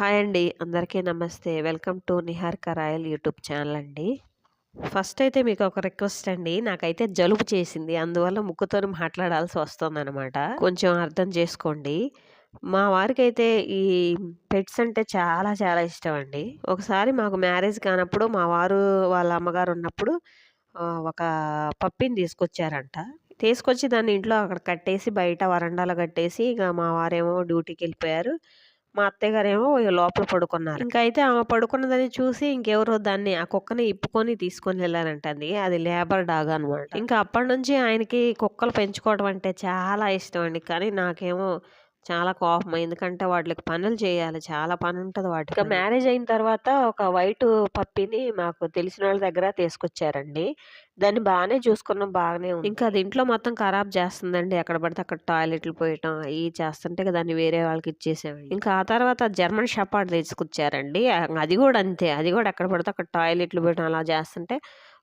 Hi అండి. అందరికీ నమస్తే. Welcome to Nihar Karayal YouTube channel అండి. ఫస్ట్ అయితే మీకు ఒక రిక్వెస్ట్ అండి. నాకైతే జలుబు చేసింది. అందువల్ల ముక్కుతో మాట్లాడాల్సి వస్తుందన్నమాట. కొంచెం అర్థం చేసుకోండి. మా వారికి అయితే ఈ పెట్స్ అంటే చాలా చాలా ఇష్టం అండి. ఒకసారి మాకు మ్యారేజ్ కానప్పుడు మా వారు వాళ్ళ అమ్మగారు ఉన్నప్పుడు ఒక పప్పిని తీసుకొచ్చారంట. తీసుకొచ్చి దాన్ని ఇంట్లో అక్కడ కట్టేసి బయట వరండాలో కట్టేసి ఇక మా వారేమో డ్యూటీకి వెళ్ళిపోయారు. మా అత్తయ్య గారేమో లోపల పడుకున్నారు. ఇంకా అయితే ఆమె పడుకున్నదని చూసి ఇంకెవరో దాన్ని ఆ కుక్కని ఇప్పుకొని తీసుకొని వెళ్ళారంటండి అది లేబర్ డాగ్ అనమాట ఇంకా అప్పటి నుంచి ఆయనకి కుక్కలు పెంచుకోవడం అంటే చాలా ఇష్టం అండి. కానీ నాకేమో చాలా కోపం. ఎందుకంటే వాటికి పనులు చేయాలి. చాలా పని ఉంటుంది వాటికి మ్యారేజ్ అయిన తర్వాత ఒక వైట్ పప్పిని మాకు తెలిసిన వాళ్ళ దగ్గర తీసుకొచ్చారండి. దాన్ని బాగానే చూసుకున్నాం. బాగానే ఉంది. ఇంకా అది ఇంట్లో మొత్తం ఖరాబ్ చేస్తుందండి. ఎక్కడ పడితే అక్కడ టాయిలెట్లు పోయటం అవి చేస్తుంటే దాన్ని వేరే వాళ్ళకి ఇచ్చేసామండి ఇంకా ఆ తర్వాత జర్మన్ షపాడ్ తీసుకొచ్చారండి. అది కూడా అంతే. అది కూడా ఎక్కడ పడితే అక్కడ టాయిలెట్లు పోయటం అలా చేస్తుంటే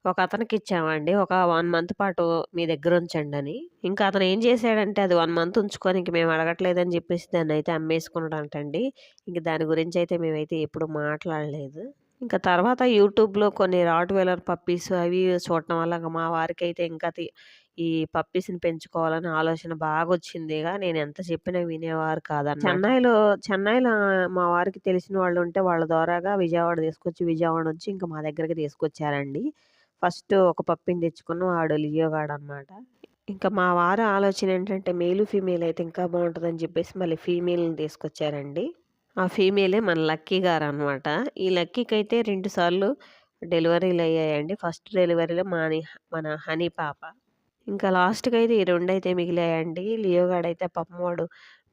ఒక అతనికి ఇచ్చామండి ఒక వన్ మంత్ పాటు మీ దగ్గర ఉంచండి అని ఇంకా అతను ఏం చేశాడంటే అది వన్ మంత్ ఉంచుకొని ఇంక మేము అడగట్లేదని చెప్పేసి దాన్ని అయితే అమ్మేసుకున్నాడంటండి. ఇంక దాని గురించి అయితే మేమైతే ఎప్పుడు మాట్లాడలేదు. ఇంకా తర్వాత యూట్యూబ్లో కొన్ని రాట్ వేలర్ పప్పీస్ అవి చూడటం వల్ల మా వారికి అయితే ఇంకా ఈ పప్పీస్ని పెంచుకోవాలని ఆలోచన బాగా వచ్చిందిగా నేను ఎంత చెప్పినా వినేవారు కాదన్న. చెన్నైలో చెన్నైలో మా వారికి తెలిసిన వాళ్ళు ఉంటే వాళ్ళ ద్వారాగా విజయవాడ తీసుకొచ్చి విజయవాడ నుంచి ఇంకా మా దగ్గరికి తీసుకొచ్చారండి. ఫస్ట్ ఒక పప్పిని తెచ్చుకున్నాం. ఆడు లియోగాడు అనమాట ఇంకా మా వారి ఆలోచన ఏంటంటే మేలు ఫీమేల్ అయితే ఇంకా బాగుంటుందని చెప్పేసి మళ్ళీ ఫీమేల్ని తీసుకొచ్చారండి. ఆ ఫీమేలే మన లక్కీ గారు అనమాట ఈ లక్కీకి అయితే రెండు సార్లు డెలివరీలు అయ్యాయండి. ఫస్ట్ డెలివరీలో మాని మన హనీ పాప. ఇంకా లాస్ట్కి అయితే ఈ రెండు అయితే మిగిలాయండి. లియోగాడు అయితే వాడు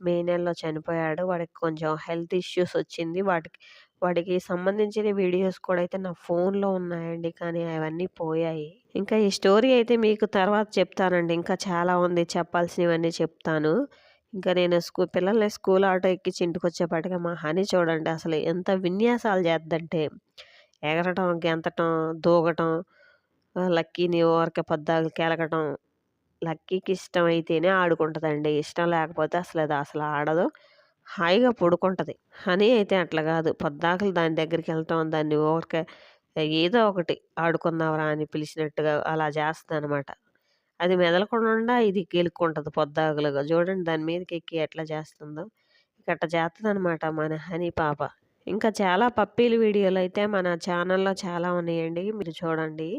మే నెలలో చనిపోయాడు. వాడికి కొంచెం హెల్త్ ఇష్యూస్ వచ్చింది. వాటికి వాడికి సంబంధించిన వీడియోస్ కూడా అయితే నా ఫోన్లో ఉన్నాయండి. కానీ అవన్నీ పోయాయి. ఇంకా ఈ స్టోరీ అయితే మీకు తర్వాత చెప్తానండి. ఇంకా చాలా ఉంది. చెప్పాల్సినవన్నీ చెప్తాను. ఇంకా నేను స్కూ పిల్లల్ని స్కూల్ ఆటో ఎక్కించి ఇంటికి వచ్చేపాటిగా మా హనీ చూడండి అసలు ఎంత విన్యాసాలు చేద్దంటే ఎగరటం గెంతటం దూగటం లక్కీని ఓరక పద్దాలు కెలకటం లక్కీకి ఇష్టం అయితేనే ఆడుకుంటుందండి. ఇష్టం లేకపోతే అసలు అది అసలు ఆడదు. హాయిగా పడుకుంటుంది. హనీ అయితే అట్లా కాదు. పొద్దాకలు దాని దగ్గరికి వెళ్తాం దాన్ని ఊరికే ఏదో ఒకటి ఆడుకుందాంరా అని పిలిచినట్టుగా అలా చేస్తుంది అనమాట అది మెదలకుండా ఇది గెలుక్కుంటుంది పొద్దాకులుగా. చూడండి దాని మీదకి ఎక్కి ఎట్లా చేస్తుందో. అట్లా చేస్తుంది అనమాట మన హనీ పాప. ఇంకా చాలా పప్పీలు వీడియోలు అయితే మన ఛానల్లో చాలా ఉన్నాయండి. మీరు చూడండి.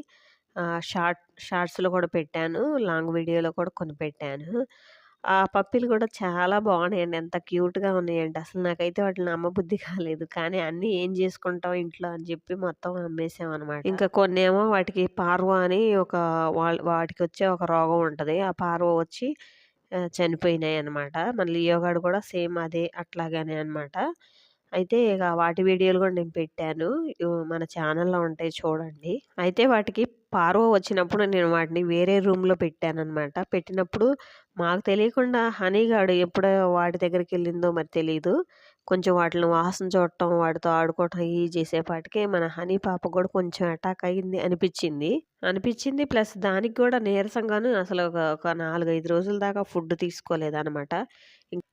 షార్ట్ షార్ట్స్లో కూడా పెట్టాను. లాంగ్ వీడియోలో కూడా కొన్ని పెట్టాను. ఆ పప్పీలు కూడా చాలా బాగున్నాయండి. ఎంత క్యూట్గా ఉన్నాయండి అసలు నాకైతే వాటిని నమ్మబుద్ధి కాలేదు. కానీ అన్నీ ఏం చేసుకుంటాం ఇంట్లో అని చెప్పి మొత్తం అమ్మేసాం అనమాట ఇంకా కొన్ని ఏమో వాటికి పార్వ అని ఒక వాటికి వచ్చే ఒక రోగం ఉంటుంది. ఆ పార్వ వచ్చి చనిపోయినాయి అనమాట మళ్ళీ యోగాడు కూడా సేమ్ అదే అట్లాగానే అనమాట అయితే ఇక వాటి వీడియోలు కూడా నేను పెట్టాను. మన ఛానల్లో ఉంటాయి చూడండి. అయితే వాటికి పార్వ వచ్చినప్పుడు నేను వాటిని వేరే రూమ్లో అనమాట పెట్టినప్పుడు మాకు తెలియకుండా హనీగాడు ఎప్పుడో వాటి దగ్గరికి వెళ్ళిందో మరి తెలియదు కొంచెం వాటిని వాసన చూడటం వాటితో ఆడుకోవటం ఇవి చేసేపాటికే మన హనీ పాప కూడా కొంచెం అటాక్ అయ్యింది అనిపించింది. అనిపించింది ప్లస్ దానికి కూడా నీరసంగాను అసలు ఒక ఒక నాలుగైదు రోజుల దాకా ఫుడ్ తీసుకోలేదన్నమాట.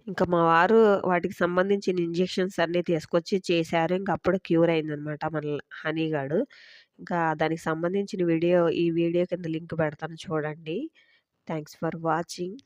ఇంకా మా వారు వాటికి సంబంధించిన ఇంజెక్షన్స్ అన్నీ తీసుకొచ్చి చేశారు. ఇంకా అప్పుడు క్యూర్ అయిందనమాట మన హనీగాడు ఇంకా దానికి సంబంధించిన వీడియో ఈ వీడియో కింద లింక్ పెడతాను చూడండి. Thanks for watching.